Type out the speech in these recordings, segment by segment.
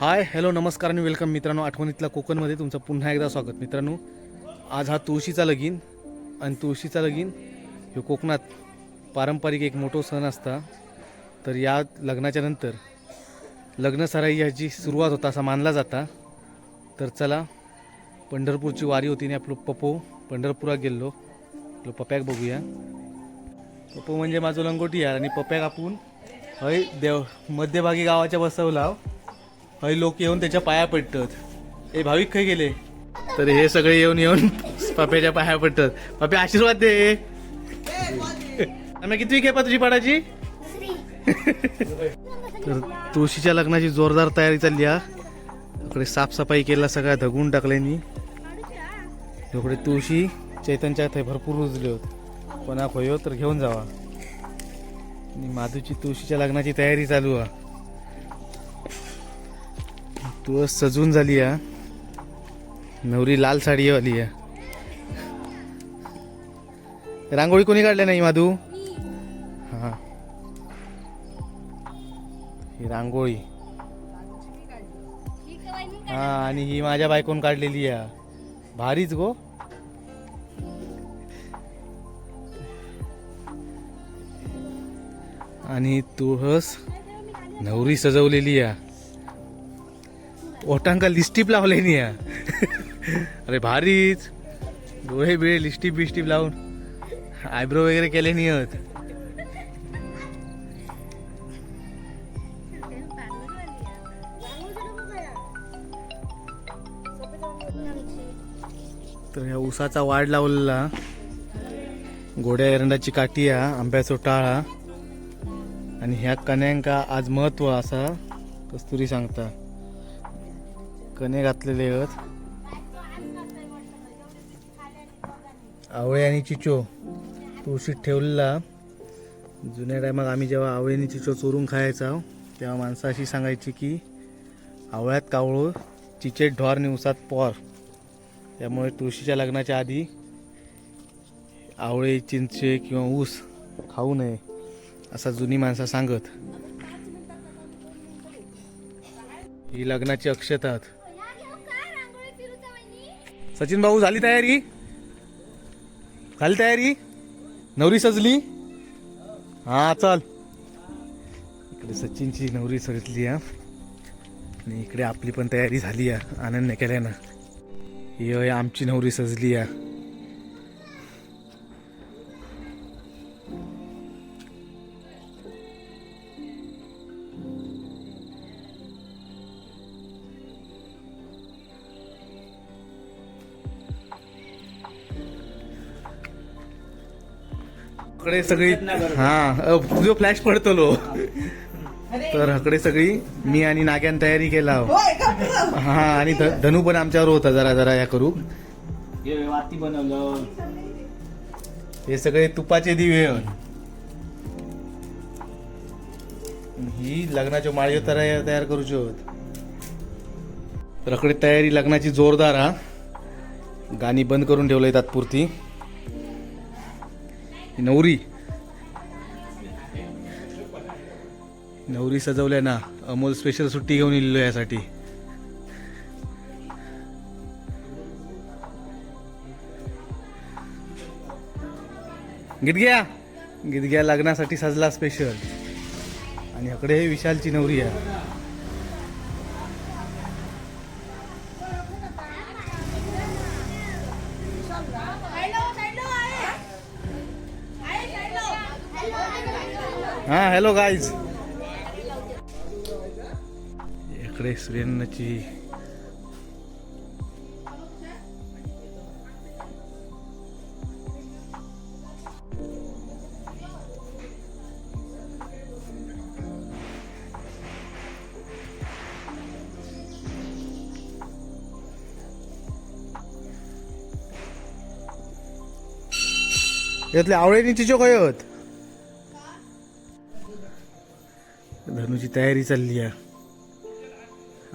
Hi hello नमस्कार आणि welcome मित्रांनो आठवणीतल्या कोकणमध्ये तुमचं पुन्हा एकदा स्वागत. मित्रांनो आज हा तुळशीचा लगीन आणि तुळशीचा लगीन हे कोकणात पारंपरिक एक मोठो सण असता. तर या लग्नाच्या नंतर लग्नसराई ह्याची सुरुवात होता असा मानला जाता. तर चला पंढरपूरची वारी होती आणि आपलं पप्पो पंढरपुरात गेलो आपलं पप्याक बघूया. पप्पो म्हणजे माझं लंगोटी यार आणि पप्याक आपण हय देव मध्यभागी गावाच्या बसवला हो. हय लोक येऊन त्याच्या पाया पडतात. ए भाविक खय गेले? तर हे सगळे येऊन येऊन पप्याच्या पाया पडतात. पप्या आशीर्वाद दे. आम्ही किती खेपा तुझी पाडाची? तर तुळशीच्या लग्नाची जोरदार तयारी चालली हा. इकडे साफसफाई केला सगळ्या धगून टाकल्यानी इकडे तुळशी चैतनच्या थंय भरपूर रुजले होत. कोणा होयो तर घेऊन जावा. आणि माधूची तुळशीच्या लग्नाची तयारी चालू आहे तुळस सजून झाली आहे. नवरी लाल साडीवाली या आहे. रांगोळी कोणी काढल्या नाही माधू? हा. ही रांगोळी. हा आणि ही माझ्या बायकोन काढलेली आहे. भारीच गो. आणि तुळस नवरी सजवलेली आहे. ओटांका लिस्टिप लावले आहे अरे भारीच. डोळे बिळे लिस्टिप बिस्टिप लावून. आयब्रो वगैरे केले नाही तर ह्या उसाचा वाढ लावलेला. गोड्या एरंडाची काठी हा आंब्याचो टाळा आणि ह्या कण्यांका आज महत्त्व असा कस्तुरी सांगता. कणे घातलेले आहेत. आवळे आणि चिचो तुळशीत ठेवलेला. जुन्या टायमात आम्ही जेव्हा आवळे आणि चिचो चोरून खायचा तेव्हा माणसं अशी सांगायची की आवळ्यात कावळो चिचेट ढोर निवसात उसात पोर. त्यामुळे तुळशीच्या लग्नाच्या आधी आवळे चिंचे किंवा ऊस खाऊ नये असा जुनी माणसं सांगत. ही लग्नाची अक्षतात सचिन भाऊ झाली तयारी? झाली तयारी? नवरी सजली? हा चल. इकडे सचिनची नवरी सजली हा. आणि इकडे आपली पण तयारी झाली आहे आनंद केल्यानं ही आमची नवरी सजली आहे इकडे सगळी हा तुझं फ्लॅश पडतलो. तर हकडे सगळी मी आणि नाग्यान तयारी केला. हा आणि धनू पण आमच्यावर होता जरा जरा या करू. हे बनवलं. हे सगळे तुपाचे दिवे. ही लग्नाच्या माळी तयार तयार करूचे होत तर अकडे तयारी लग्नाची जोरदार हा. गाणी बंद करून ठेवलंय तात्पुरती. नवरी. नवरी सजवल्या ना. अमोल स्पेशल सुट्टी घेऊन येलो यासाठी. गिदग्या. गिदग्या लग्नासाठी सजला स्पेशल आणि इकडे हे विशालची नवरी आहे. हॅलो गाईज इकडे सुरेन्नाची यातले आवळेनी चिचो काय तयारी चालली आहे.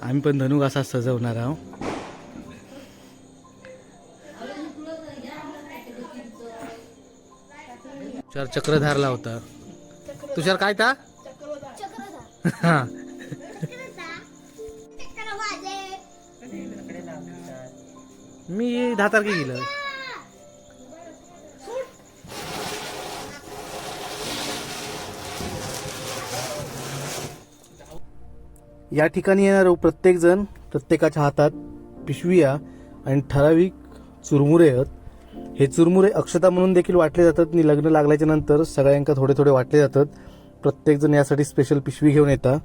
आम्ही पण धनुक असा सजवणार आहोत तुषार चक्रधारला होता. तुषार काय ता? मी दहा तारखे गेलं. या ठिकाणी येणार प्रत्येक जण प्रत्येकाच्या हातात पिशविया आणि ठराविक चुरमुरे आहेत. हे चुरमुरे अक्षता म्हणून देखील वाटले जातात आणि लग्न लागल्याच्या नंतर सगळ्यांका थोडे थोडे वाटले जातात. प्रत्येकजण यासाठी स्पेशल पिशवी घेऊन येतात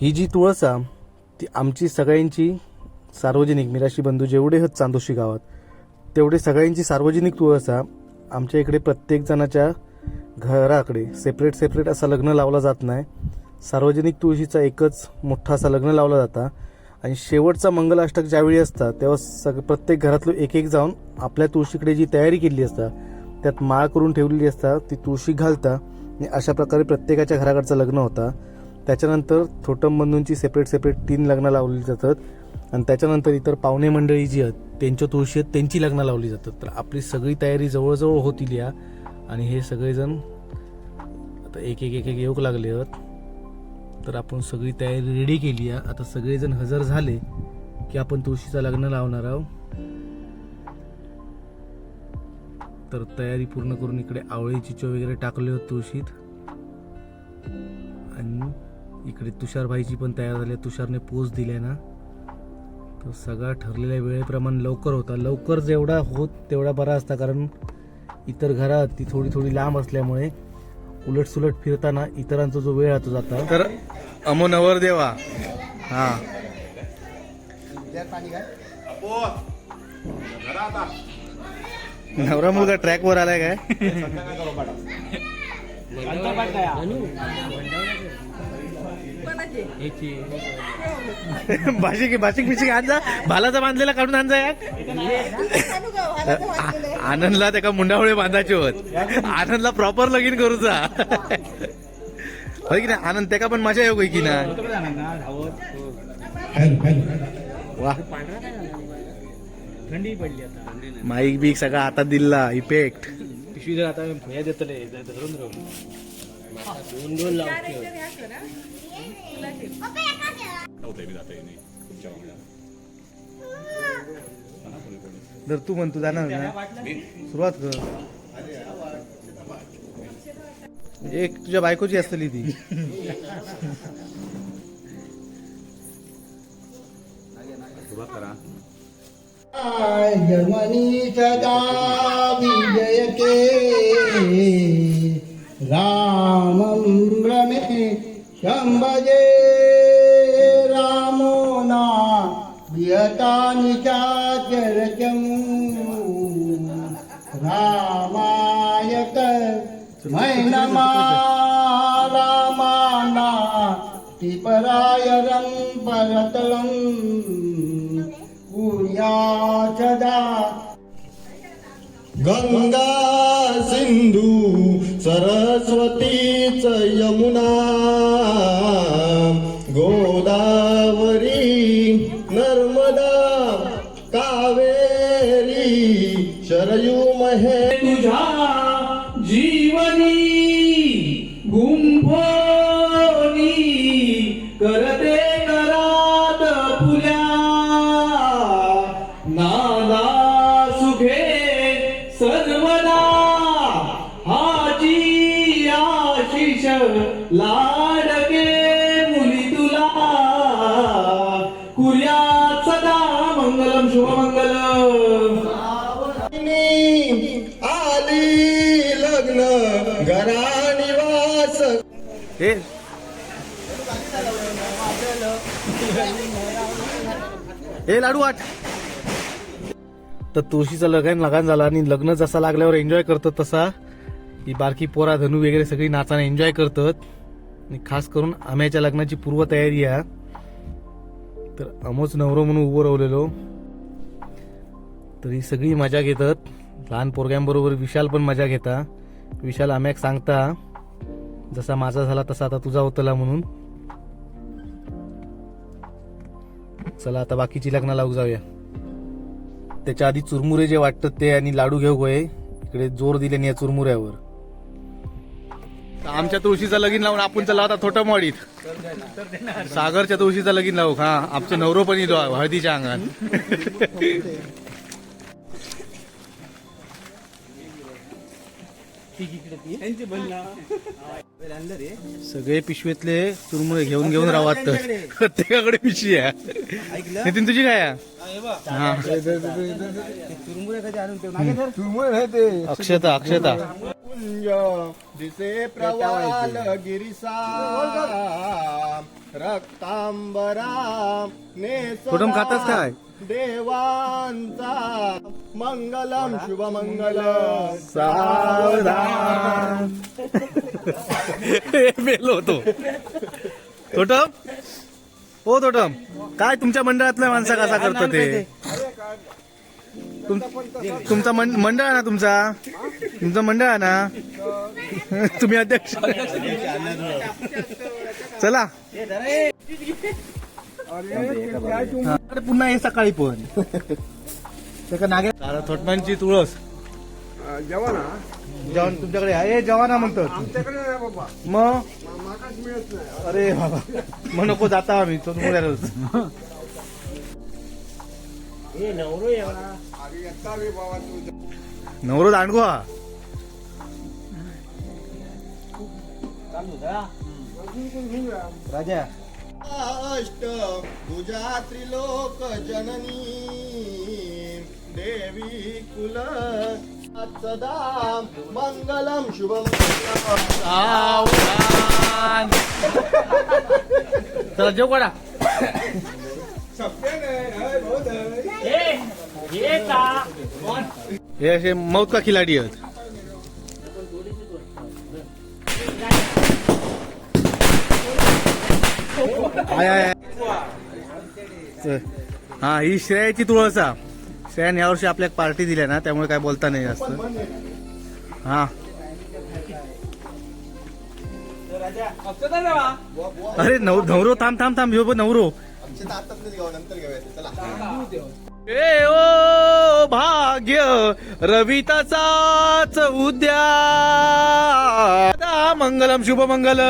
ही जी तुळस आहे ती आमची सगळ्यांची सार्वजनिक मिराशी बंधू जेवढे आहेत चांदोशी गावात तेवढे सगळ्यांची सार्वजनिक तुळस आहे. आमच्या इकडे प्रत्येक जणाच्या घराकडे सेपरेट सेपरेट असा लग्न लावला जात नाही. सार्वजनिक तुळशीचा एकच मोठा असा लग्न लावला जाता. आणि शेवटचा मंगलाष्टक ज्यावेळी असतात तेव्हा सग प्रत्येक घरातलं एक एक जाऊन आपल्या तुळशीकडे जी तयारी केलेली असतात त्यात माळ करून ठेवलेली असतात ती तुळशी घालता. आणि अशा प्रकारे प्रत्येकाच्या घराकडचं लग्न होता. त्याच्यानंतर थोटम बंधूंची सेपरेट सेपरेट तीन लग्न लावली जातात. आणि त्याच्यानंतर इतर पाहुणे मंडळी जी आहेत त्यांच्या तुळशी आहेत त्यांची लग्न लावली जातात. तर आपली सगळी तयारी जवळजवळ होतील या. आणि हे सगळेजण आता एक एक एक एक येऊक लागले आहेत. तर आपण सगळी तयारी रेडी केली आहे. आता सगळेजण हजर झाले की आपण तुळशीचं लग्न लावणार आहोत. तर तयारी पूर्ण करून इकडे आवळी चिचो वगैरे टाकले होते तुळशीत. आणि इकडे तुषारभाईची पण तयार झाली आहे. तुषारने पोच दिल्या ना. तर सगळा ठरलेल्या वेळेप्रमाणे लवकर होता. लवकर जेवढा होत तेवढा बरा असता कारण इतर घरात ती थोडी थोडी लांब असल्यामुळे उलट सुलट फिरताना इतरांचा जो वेळ राहतो जाता. तर अमो नवरदेवा हा. नवरा मुलगा ट्रॅक वर आलाय काय? भाषिक भाषिक बिशिक आणजा भालाचा बांधलेला काढून आणजा या आनंदला त्या मुंडावळे बांधायचे होत. आनंदला प्रॉपर लगीन करूचा होय की नाही? आनंद त्याका पण मजा येऊ की ना वा. थंडी पडली आता माईक बीक सगळा आता दिला इफेक्ट पिशवी जर आता भुया देतले धरून राहू. दोन दोन लावते जर तू म्हणतो जाणार ना? सुरुवात कर. एक तुझ्या बायकोची असतली ती. जमनी सदा विजय के रामं रमे शम्भजे रामो ना विहतानि चाचरचम् रामाय मै नमा रामाना टिपराय परतलं। परतलम् पूर्या सदा। गङ्गा सिंधू सरस्वतीच यमुना गोदावरी नर्मदा कावेरी शरयू महे हे आठ तर तुळशीचं लग्न लगान झालं आणि लग्न जसा लागल्यावर एन्जॉय करतात तसा ही बारकी पोरा धनू वगैरे सगळी नाचाने एन्जॉय करतात. आणि खास करून आम्याच्या लग्नाची पूर्व तयारी आहे. तर अमोच नवरो म्हणून उभं राहिलेलो. तर ही सगळी मजा घेतात. लहान पोरग्यांबरोबर विशाल पण मजा घेता. विशाल आम्याक सांगता जसा माझा झाला तसा आता तुझा होतला म्हणून. चला आता बाकीची लग्न लावू जाऊया. त्याच्या आधी चुरमुरे जे वाटतात ते आणि लाडू घेऊ गोय इकडे जोर दिले या चुरमुऱ्यावर. आमच्या तुळशीचं लगीन लावून आपण चला आता थोटं मॉडीत सागरच्या तुळशीचं लगीन लावू हा आमचं नवरो पण येतो हळदीच्या अंगात सगळे पिशवीतले चुरमुळे घेऊन घेऊन राहत प्रत्येकाकडे पिशवी आहे. नितीन तुझी काय अक्षता अक्षता. दिसे प्रवाल गिरिसा रक्तांबरा नेसला कुटुंब खातास काय? देवांचा. मंगलम शुभमंगल मेलो होतो तोटम? हो तोटम. काय तुमच्या मंडळातल्या माणसा कसा करतो ते? तुम- तुमचा मंडळ आहे ना तुमचा? तुमचं मंडळ आहे ना? तुम्ही अध्यक्ष. चला. अरे पुन्हा हे सकाळी पण. नागे दादा थोटमांची तुळस. जवान तुमच्याकडे आहे? ए, जवाना म्हणतो मग अरे बाबा मग नको जाता आम्ही तो तुम्हाला रोज नवरो दांडगो हा. राजा अष्ट तुझ्या त्रिलोक जननी देवी कुल. सदा मंगलम शुभमंगलम चला जेव काढा. हे असे मौत का खिलाडी आहेत. हा ही श्रेयाची तुळसा श्रेयान यावर्षी आपल्याला पार्टी दिल्या ना त्यामुळे काय बोलता नाही जास्त. हा. अरे नव नवरो थांब थांब थांब नवरो. घेऊ. चला ए ओ भाग्य रविताचाच उद्या मंगलम शुभ मंगल.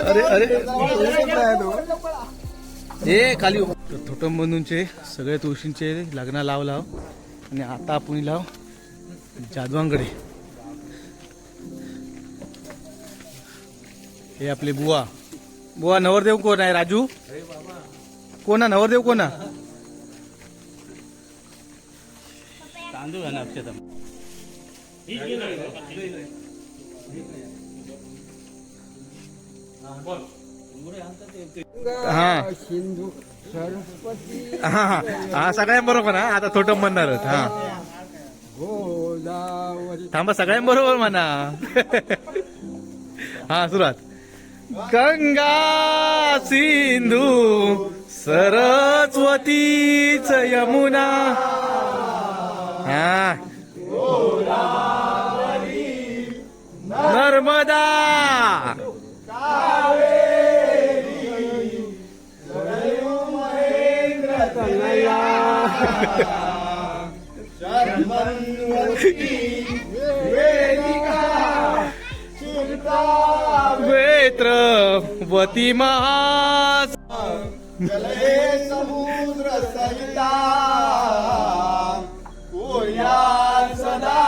अरे अरे. ए खाली हो. थोटम बंधूंचे सगळे तुळशींचे लग्न लाव लाव. आणि आता आपण लाव हो, जाधवांकडे. हे आपले बुवा. बुवा नवरदेव कोण आहे राजू? कोणा नवरदेव कोणा हा. हा हा. हा सगळ्यांबरोबर हा. आता थोटं म्हणणारच हा. थांबा सगळ्यांबरोबर म्हणा. हा सुरुवात. गंगा सिंधू सरस्वतीच यमुना. हा. नर्मदा. वेत्र वती महास समुद्र सहिता कोर्या सदा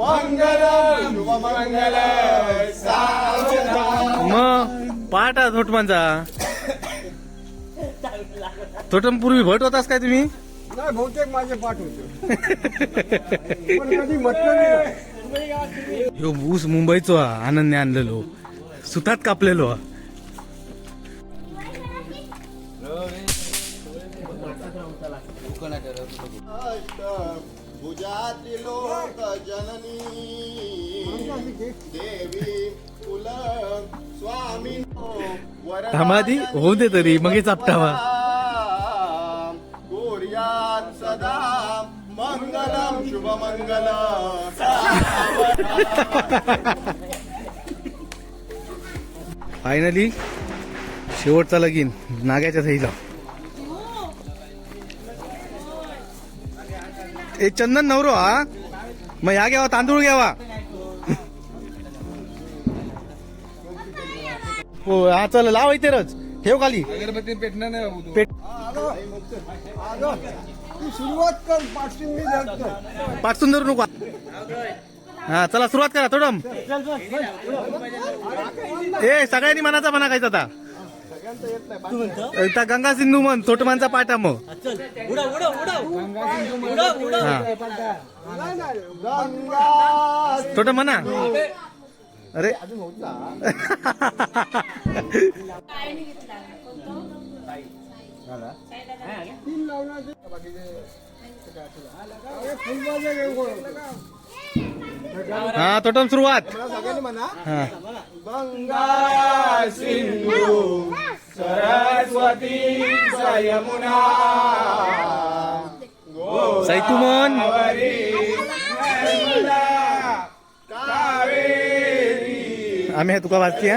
मंगल शुभमंगल सावधान मग पाठ थोटमांचा थोटम पूर्वी भट होतास काय तुम्ही? नाही बहुतेक माझे पाठ होते. पण कधी म्हटलं नाही. ह्यो ऊस मुंबईचो हा आनंदने आणलेलो. सुतात कापलेलो हा. भुजाती लोक जननी देवी कुल स्वामी थांबादी होऊ दे तरी मग हे फायनली शेवटचा लगीन नाग्याच्या सहीला ए चंदन नवरो हा मग ह्या घ्यावा तांदूळ घ्यावा हो हा चल लाव इथे रच ठेव खाली अगरबत्ती पेटणार नाही पेट तू सुरुवात कर पाठवून मी धरतो पाचून धरू नको हा चला सुरुवात करा थोडं ए सगळ्यांनी मनाचा मना खायचा आता. आता गंगा सिंधू म्हण छोटमानचा पाठ आहे मग. गंगा छोट म्हणा. अरे. तीन लावणार? हा तोटम सुरुवात. सगळ्यांनी म्हणा. हा. गंगा सिंधू सरस्वती यमुना साहित्य मन आम्ही हे तुका वाचते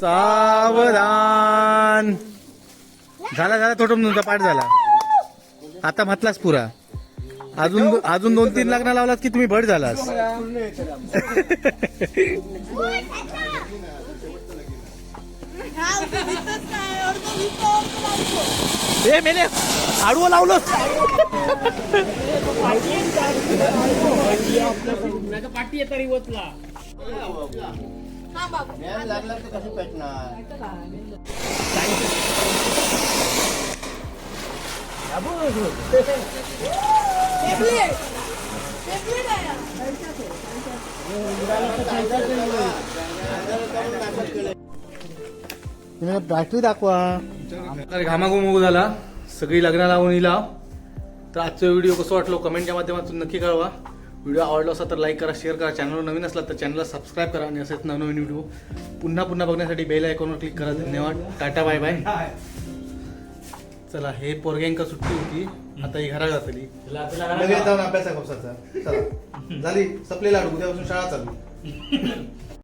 सावधान. झाला झाला थोडं तुमचा पाठ झाला. आता म्हटलास पुरा. अजून अजून दोन तीन लग्न लावलात की तुम्ही भट झालास? हे मेले आडवं लावलं मॅम लागला तर कशी पेटणार बॅटरी दाखवा अरे झाला. सगळी लग्नाला लावून येला तर आजचा व्हिडिओ कसं वाटलो? कमेंटच्या माध्यमातून नक्की कळवा. व्हिडिओ आवडला असेल तर लाईक करा शेअर करा. चॅनलवर नवीन असला तर चॅनलला सबस्क्राईब करा आणि असेच नवनवीन व्हिडिओ पुन्हा पुन्हा बघण्यासाठी बेल आयकॉनवर क्लिक करा. धन्यवाद. टाटा बाय बाय चला हे पोरग्यांका सुट्टी होती. आता ही घरा जातली. जाऊन अभ्यास आहे चला. झाली. सपलेला उद्यापासून शाळा चालू.